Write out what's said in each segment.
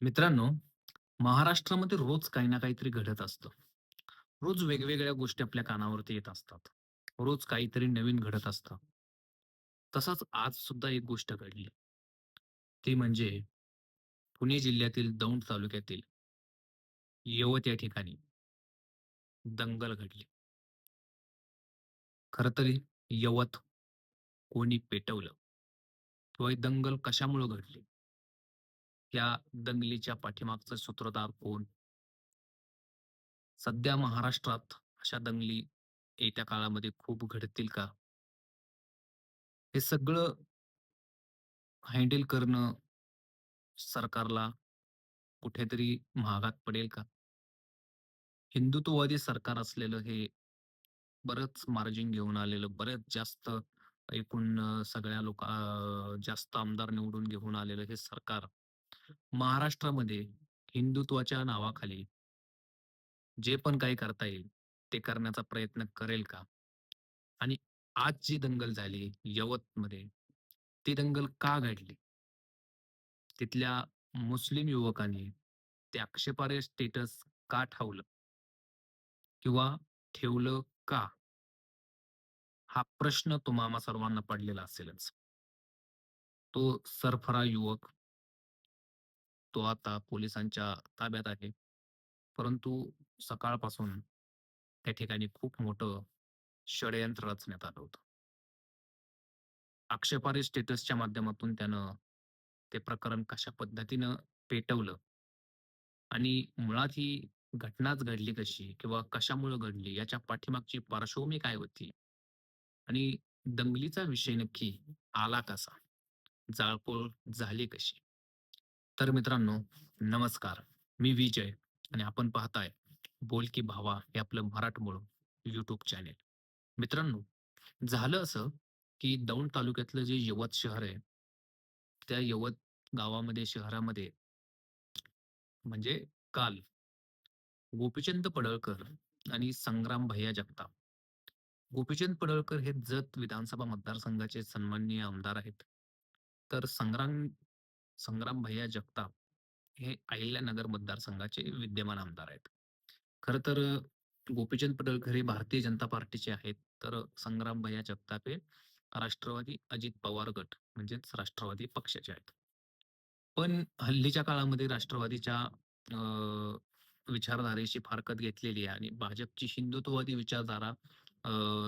मित्रांनो, महाराष्ट्रामध्ये रोज काही ना काहीतरी घडत असतं. रोज वेगवेगळ्या गोष्टी आपल्या कानावरती येत असतात. रोज काहीतरी नवीन घडत असतं. तसाच आज सुद्धा एक गोष्ट घडली. ती म्हणजे पुणे जिल्ह्यातील दौंड तालुक्यातील यवत या ठिकाणी दंगल घडली. खरं तर यवत कोणी पेटवलं किंवा ही दंगल कशामुळं घडली? त्या दंगलीच्या पाठीमागचं सूत्रधार कोण? सध्या महाराष्ट्रात अशा दंगली येत्या काळामध्ये खूप घडतील का? हे सगळं हँडल करणं सरकारला कुठेतरी महागात पडेल का? हिंदुत्ववादी सरकार असलेलं हे बरंच मार्जिन घेऊन आलेलं, बरेच जास्त एकूण सगळ्या लोक जास्त आमदार निवडून घेऊन आलेलं हे सरकार महाराष्ट्रामध्ये हिंदुत्वाच्या नावाखाली जे पण काही करता येईल, ते करण्याचा प्रयत्न करेल का? आणि आज जी दंगल झाली यवतमध्ये, ती दंगल का घडली? तिथल्या मुस्लिम युवकांनी ते आक्षेपार्ह स्टेटस का ठावलं किंवा ठेवलं का? हा प्रश्न तुम्हाला सर्वांना पडलेला असेलच. तो सरफरा युवक, तो आता पोलिसांच्या ताब्यात आहे. परंतु सकाळपासून त्या ठिकाणी खूप मोठं षडयंत्र रचण्यात आलं होतं. आक्षेपार्ह स्टेटसच्या माध्यमातून त्यानं ते प्रकरण कशा पद्धतीनं पेटवलं आणि मुळात ही घटनाच घडली कशी किंवा कशामुळं घडली याच्या पाठीमागची पार्श्वभूमी काय होती आणि दंगलीचा विषय नक्की आला कसा? जाळपोळ झाली कशी? तर मित्रांनो, नमस्कार. मी विजय आणि आपण पाहताय बोल की भावा हे आपलं मराठमोळ युट्यूब चॅनेल. मित्रांनो, झालं असं की दौंड तालुक्यातलं जे यवत शहर आहे, त्या यवत गावामध्ये, शहरामध्ये म्हणजे काल गोपीचंद पडळकर आणि संग्राम भैया जगताप. गोपीचंद पडळकर हे जत विधानसभा मतदारसंघाचे सन्माननीय आमदार आहेत. तर संग्राम संग्राम भैया जगताप हे अहिल्यानगर मतदारसंघाचे विद्यमान आमदार आहेत. खरं तर गोपीचंद पडळकर हे भारतीय जनता पार्टीचे आहेत. तर संग्राम भैया जगताप हे राष्ट्रवादी अजित पवार गट म्हणजेच राष्ट्रवादी पक्षाचे आहेत. पण हल्लीच्या काळामध्ये राष्ट्रवादीच्या अ, विचारधारेशी फारकत घेतलेली आहे आणि भाजपची हिंदुत्ववादी विचारधारा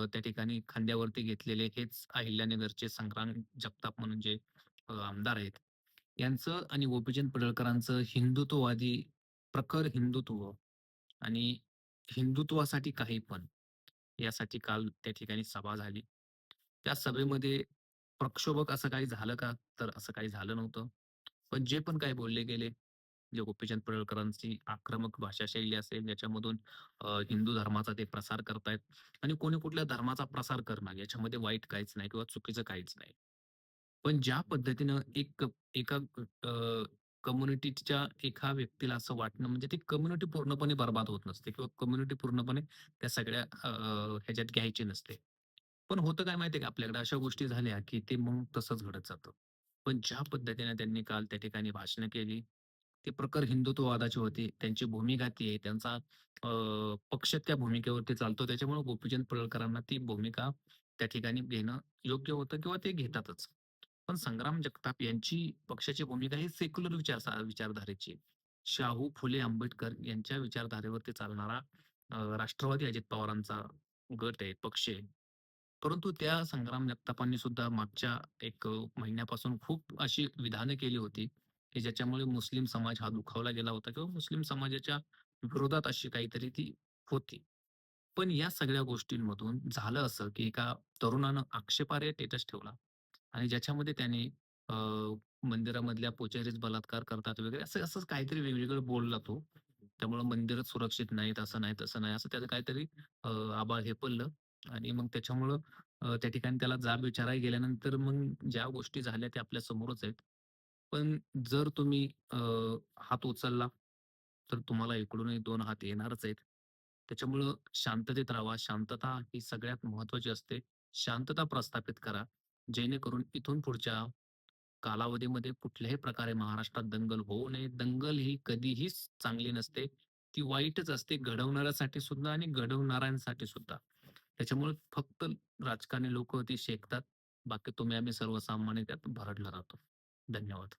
त्या ठिकाणी खांद्यावरती घेतलेले हेच अहिल्यानगरचे संग्राम जगताप म्हणून जे आमदार आहेत. यांचं आणि गोपीचंद पडळकरांचं हिंदुत्ववादी, प्रखर हिंदुत्व आणि हिंदुत्वासाठी काही पण, यासाठी काल त्या ठिकाणी सभा झाली. त्या सभेमध्ये प्रक्षोभक असं काही झालं का? तर असं काही झालं नव्हतं. पण जे पण काही बोलले गेले, जे गोपीचंद पडळकरांची आक्रमक भाषाशैली असेल, ज्याच्यामधून हिंदू धर्माचा ते प्रसार करतायत आणि कोणी कुठल्या धर्माचा प्रसार करणं याच्यामध्ये वाईट काहीच नाही किंवा चुकीचं काहीच नाही. पण ज्या पद्धतीनं एक एका अ, कम्युनिटीच्या एका व्यक्तीला असं वाटणं म्हणजे ती कम्युनिटी पूर्णपणे बरबाद होत नसते किंवा कम्युनिटी पूर्णपणे त्या सगळ्या अ, ह्याच्यात घ्यायची नसते. पण होतं काय माहिती का आपल्याकडे अशा गोष्टी झाल्या, की ते मग तसंच घडत जातं. पण ज्या पद्धतीने त्यांनी काल त्या ठिकाणी भाषणं केली, ती प्रखर हिंदुत्ववादाची होती. त्यांची भूमिका ती आहे. त्यांचा अ, पक्ष त्या भूमिकेवरती चालतो. त्याच्यामुळे गोपीचंद पडळकरांना ती भूमिका त्या ठिकाणी घेणं योग्य होतं किंवा ते घेतातच. पण संग्राम जगताप यांची पक्षाची भूमिका ही सेक्युलर विचार विचारधारेची शाहू फुले आंबेडकर यांच्या विचारधारेवरती चालणारा राष्ट्रवादी अजित पवारांचा गट आहे, पक्ष आहे. परंतु त्या संग्राम जगतापांनी सुद्धा मागच्या एक महिन्यापासून खूप अशी विधानं केली होती, की ज्याच्यामुळे मुस्लिम समाज हा दुखावला गेला होता किंवा मुस्लिम समाजाच्या विरोधात अशी काहीतरी ती होती. पण या सगळ्या गोष्टींमधून झालं असं, की एका तरुणानं आक्षेपार्ह स्टेटस ठेवला आणि ज्याच्यामध्ये त्याने अ, मंदिरामधल्या पुजारीच बलात्कार करतात वगैरे असं असंच काहीतरी वेगवेगळं बोलला तो. त्यामुळं मंदिरच सुरक्षित नाहीत, असं नाही, तसं नाही, असं त्याचं काहीतरी अ, आबाळ हे पडलं आणि मग त्याच्यामुळं अ, त्या ठिकाणी त्याला जाब विचारायला गेल्यानंतर मग ज्या गोष्टी झाल्या त्या आपल्या समोरच आहेत. पण जर तुम्ही अ, हात उचलला, तर तुम्हाला इकडूनही 2 हात येणारच आहेत. त्याच्यामुळं शांततेत राहावा. शांतता ही सगळ्यात महत्त्वाची असते. शांतता प्रस्थापित करा. जेणेकरून इथून पुढच्या कालावधीमध्ये कुठल्याही प्रकारे महाराष्ट्रात दंगल होऊ नये. दंगल ही कधीही चांगली नसते. ती वाईटच असते घडवणाऱ्यासाठी सुद्धा आणि घडवणाऱ्यांसाठी सुद्धा. त्याच्यामुळे फक्त राजकारणी लोक ती शेकतात. बाकी तुम्ही आम्ही सर्वसामान्य त्यात भरडला जातो. धन्यवाद.